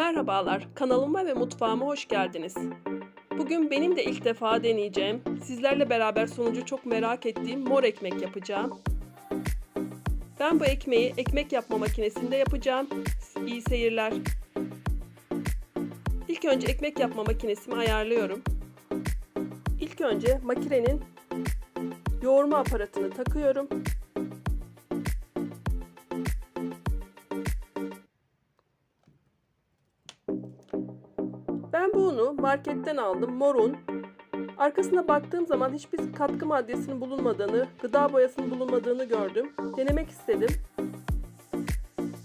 Merhabalar, kanalıma ve mutfağıma hoş geldiniz. Bugün benim de ilk defa deneyeceğim, sizlerle beraber sonucu çok merak ettiğim mor ekmek yapacağım. Ben bu ekmeği ekmek yapma makinesinde yapacağım. İyi seyirler. İlk önce ekmek yapma makinesimi ayarlıyorum. İlk önce makinenin yoğurma aparatını takıyorum. Ben bu unu marketten aldım. Mor un. Arkasına baktığım zaman hiçbir katkı maddesinin bulunmadığını, gıda boyasının bulunmadığını gördüm. Denemek istedim.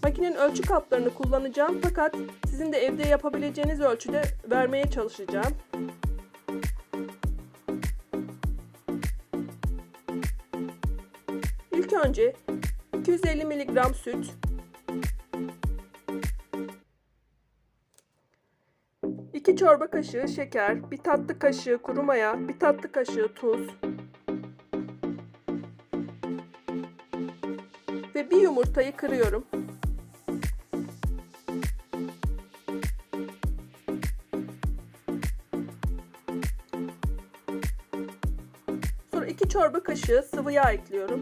Makinenin ölçü kaplarını kullanacağım fakat sizin de evde yapabileceğiniz ölçüde vermeye çalışacağım. İlk önce 250 mg süt, 2 çorba kaşığı şeker, 1 tatlı kaşığı kuru maya, 1 tatlı kaşığı tuz ve bir yumurtayı kırıyorum. Sonra 2 çorba kaşığı sıvı yağ ekliyorum.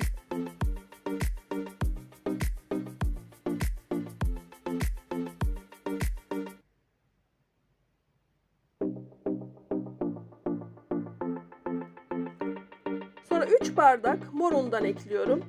Sonra 3 bardak mor undan ekliyorum.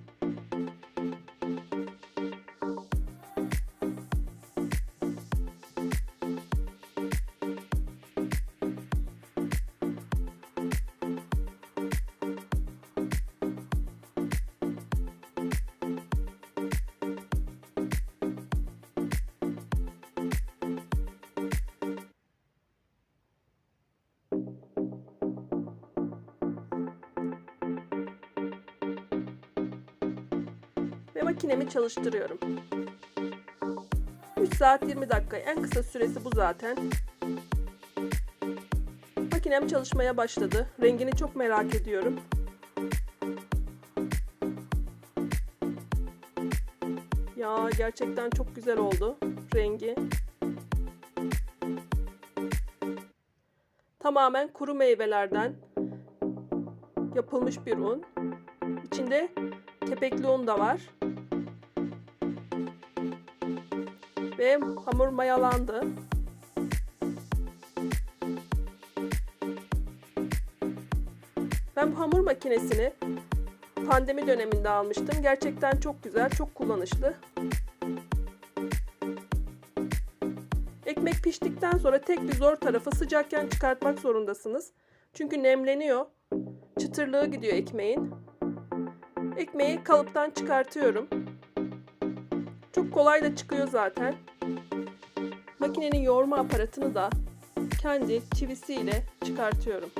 Ve makinemi çalıştırıyorum. 3 saat 20 dakika en kısa süresi bu zaten. Makinem çalışmaya başladı. Rengini çok merak ediyorum. Ya gerçekten çok güzel oldu rengi. Tamamen kuru meyvelerden yapılmış bir un. İçinde kepekli un da var. Ve hamur mayalandı. Ben bu hamur makinesini pandemi döneminde almıştım. Gerçekten çok güzel, çok kullanışlı. Ekmek piştikten sonra tek bir zor tarafı sıcakken çıkartmak zorundasınız. Çünkü nemleniyor. Çıtırlığı gidiyor ekmeğin. Ekmeği kalıptan çıkartıyorum. Çok kolay da çıkıyor zaten. Makinenin yoğurma aparatını da kendi çivisiyle çıkartıyorum.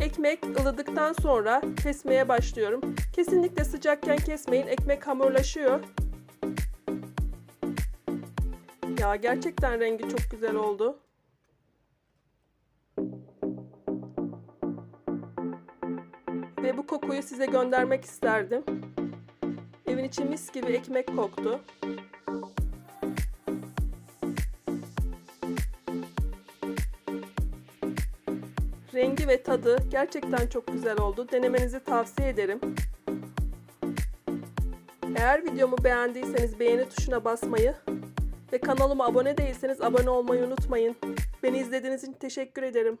Ekmek ılıdıktan sonra kesmeye başlıyorum. Kesinlikle sıcakken kesmeyin. Ekmek hamurlaşıyor. Ya gerçekten rengi çok güzel oldu. Ve bu kokuyu size göndermek isterdim. Evin içi mis gibi ekmek koktu. Rengi ve tadı gerçekten çok güzel oldu. Denemenizi tavsiye ederim. Eğer videomu beğendiyseniz beğeni tuşuna basmayı ve kanalıma abone değilseniz abone olmayı unutmayın. Beni izlediğiniz için teşekkür ederim.